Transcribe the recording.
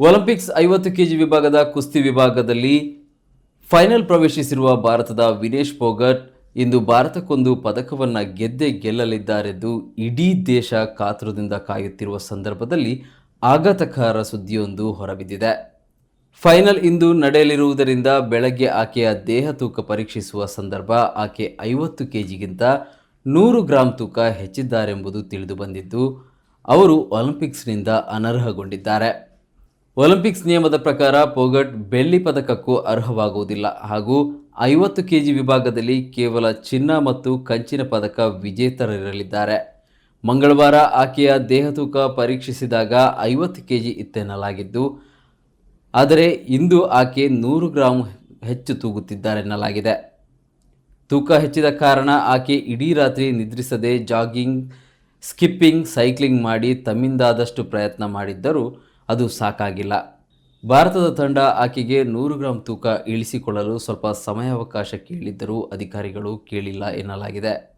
Olympics ಐವತ್ತು KG ವಿಭಾಗದ ಕುಸ್ತಿ ವಿಭಾಗದಲ್ಲಿ ಫೈನಲ್ ಪ್ರವೇಶಿಸಿರುವ ಭಾರತದ ವಿನೇಶ್ ಫೋಗಟ್ ಇಂದು ಭಾರತಕ್ಕೊಂದು ಪದಕವನ್ನು ಗೆದ್ದೆ ಗೆಲ್ಲಲಿದ್ದಾರೆಂದು ಇಡೀ ದೇಶ ಕಾತುರದಿಂದ ಕಾಯುತ್ತಿರುವ ಸಂದರ್ಭದಲ್ಲಿ ಆಘಾತಕಾರ ಸುದ್ದಿಯೊಂದು ಹೊರಬಿದ್ದಿದೆ. ಫೈನಲ್ ಇಂದು ನಡೆಯಲಿರುವುದರಿಂದ ಬೆಳಗ್ಗೆ ಆಕೆಯ ದೇಹ ತೂಕ ಪರೀಕ್ಷಿಸುವ ಸಂದರ್ಭ ಆಕೆ ಐವತ್ತು ಕೆಜಿಗಿಂತ ನೂರು ಗ್ರಾಂ ತೂಕ ಹೆಚ್ಚಿದ್ದಾರೆಂಬುದು ತಿಳಿದು ಬಂದಿದ್ದು ಅವರು ಒಲಿಂಪಿಕ್ಸ್ನಿಂದ ಅನರ್ಹಗೊಂಡಿದ್ದಾರೆ. ಒಲಿಂಪಿಕ್ಸ್ ನಿಯಮದ ಪ್ರಕಾರ ಪೋಗಟ್ ಬೆಳ್ಳಿ ಪದಕಕ್ಕೂ ಅರ್ಹವಾಗುವುದಿಲ್ಲ ಹಾಗೂ ಐವತ್ತು ಕೆಜಿ ವಿಭಾಗದಲ್ಲಿ ಕೇವಲ ಚಿನ್ನ ಮತ್ತು ಕಂಚಿನ ಪದಕ ವಿಜೇತರಿರಲಿದ್ದಾರೆ ಮಂಗಳವಾರ ಆಕೆಯ ದೇಹ ತೂಕ ಪರೀಕ್ಷಿಸಿದಾಗ ಐವತ್ತು ಕೆಜಿ ಇತ್ತೆನ್ನಲಾಗಿದ್ದು, ಆದರೆ ಇಂದು ಆಕೆ ನೂರು ಗ್ರಾಂ ಹೆಚ್ಚು ತೂಗುತ್ತಿದ್ದಾರೆನ್ನಲಾಗಿದೆ. ತೂಕ ಹೆಚ್ಚಿದ ಕಾರಣ ಆಕೆ ಇಡೀ ರಾತ್ರಿ ನಿದ್ರಿಸದೆ ಜಾಗಿಂಗ್, ಸ್ಕಿಪ್ಪಿಂಗ್, ಸೈಕ್ಲಿಂಗ್ ಮಾಡಿ ತಮ್ಮಿಂದಾದಷ್ಟು ಪ್ರಯತ್ನ ಮಾಡಿದ್ದರೂ ಅದು ಸಾಕಾಗಿಲ್ಲ. ಭಾರತದ ತಂಡ ಆಕೆಗೆ ನೂರು ಗ್ರಾಂ ತೂಕ ಇಳಿಸಿಕೊಳ್ಳಲು ಸ್ವಲ್ಪ ಸಮಯಾವಕಾಶ ಕೇಳಿದ್ದರೂ ಅಧಿಕಾರಿಗಳು ಕೇಳಿಲ್ಲ ಎನ್ನಲಾಗಿದೆ.